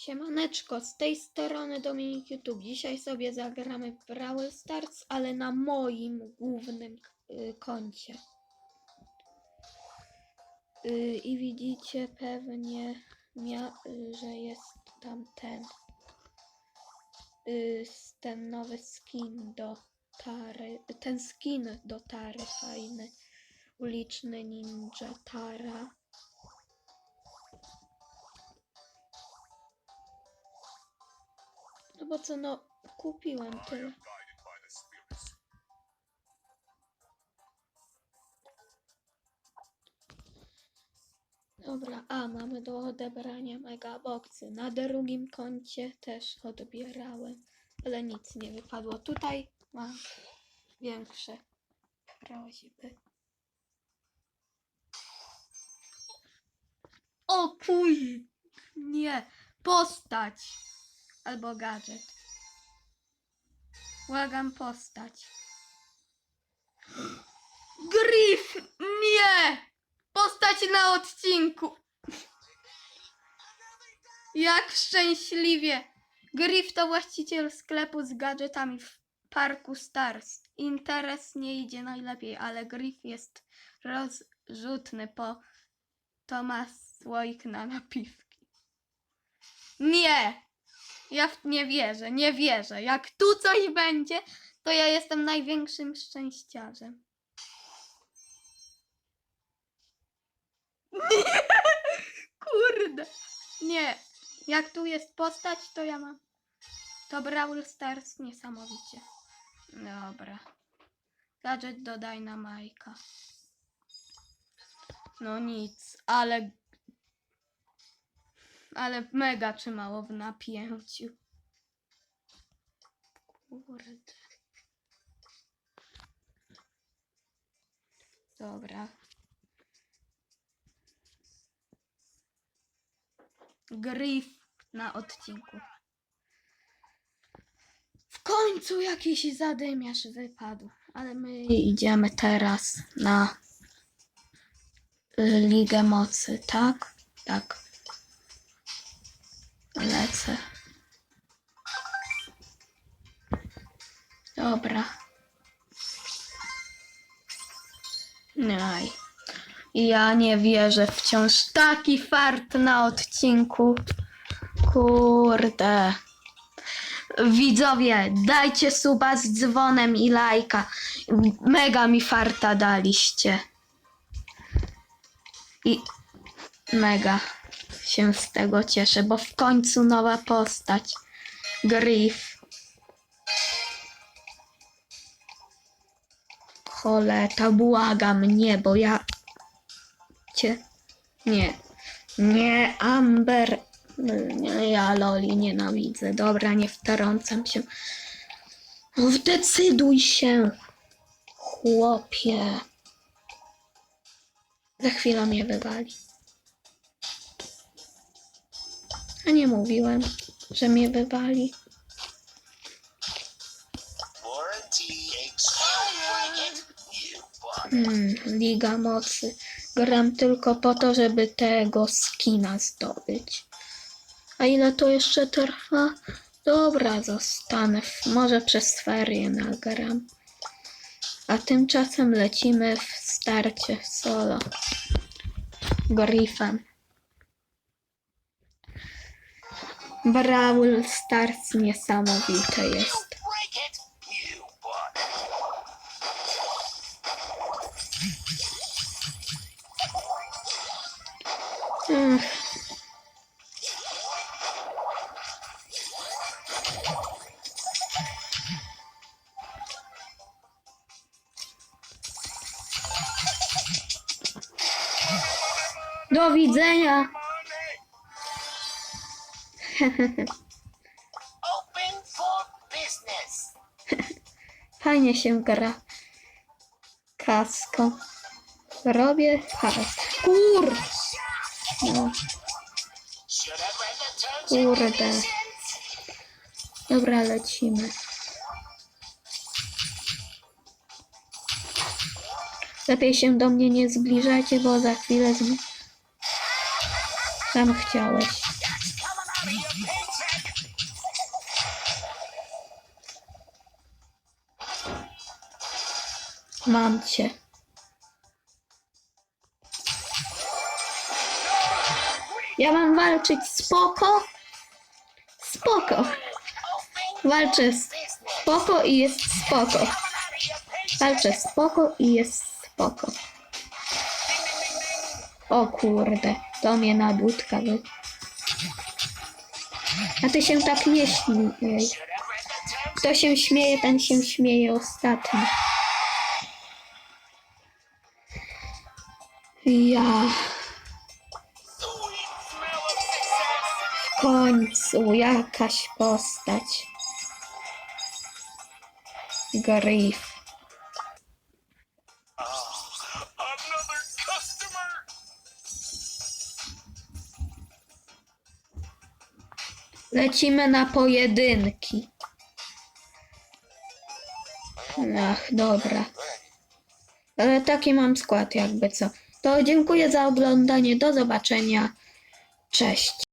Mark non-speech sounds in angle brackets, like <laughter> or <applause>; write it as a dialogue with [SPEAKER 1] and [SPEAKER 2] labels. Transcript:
[SPEAKER 1] Siemaneczko, z tej strony Dominik YouTube. Dzisiaj sobie zagramy w Brawl Stars, ale na moim głównym y, koncie. Y, I widzicie pewnie, y, że jest tam ten, y, ten nowy skin do Tary, ten skin do Tary fajny, uliczny ninja Tara. No bo co, no kupiłem tyle. Dobra, a mamy do odebrania megaboxy. Na drugim koncie też odbierałem, ale nic nie wypadło. Tutaj mam większe prośby. O pój! Nie! Postać! Albo gadżet. Błagam postać. Griff! Nie! Postać na odcinku! Jak szczęśliwie! Griff to właściciel sklepu z gadżetami w Parku Stars. Interes nie idzie najlepiej, ale Griff jest rozrzutny, po to ma słoik na napiwki. Nie! Ja w nie wierzę, nie wierzę. Jak tu coś będzie, to ja jestem największym szczęściarzem. <laughs> Nie! Kurde! Nie. Jak tu jest postać, to ja mam. To Brawl Stars niesamowicie. Dobra. Gadżet dodaj na Majka. No nic, ale ale mega trzymało w napięciu. Kurde. Dobra. Griff na odcinku. W końcu jakiś zadymiarz wypadł, ale my idziemy teraz na Ligę Mocy, tak? Tak. Lecę. Dobra. Aj. Ja nie wierzę wciąż taki fart na odcinku. Kurde. Widzowie, dajcie suba z dzwonem i lajka. Mega mi farta daliście. I mega się z tego cieszę, bo w końcu nowa postać. Griff. Choleta, błagam, nie, bo ja cię... Nie. Nie, Amber. Nie, ja Loli nienawidzę. Dobra, nie wtrącam się. No, Zdecyduj się, chłopie. Za chwilę mnie wywali. A nie mówiłem, że mnie wywali. Hmm, Liga Mocy. Gram tylko po to, żeby tego skina zdobyć. A ile to jeszcze trwa? Dobra, zostanę. Może przez ferie nagram. A tymczasem lecimy w starcie solo. Griffem. Brawl Stars niesamowite jest. Ech. Do widzenia. <laughs> Fajnie się gra kaską. Robię hajs. Kur! No, kurde. Dobra, lecimy. Lepiej się do mnie nie zbliżajcie, bo za chwilę z... Tam chciałeś. Mam cię. Ja mam walczyć spoko? Spoko. Walczę spoko i jest spoko. Walczę spoko i jest spoko. O kurde, to mnie na dudka wy... A ty się tak nie śmiej. Kto się śmieje, ten się śmieje ostatni. Ja w końcu jakaś postać. Griff. Lecimy na pojedynki. Ach, dobra. Ale taki mam skład jakby co. To dziękuję za oglądanie. Do zobaczenia. Cześć.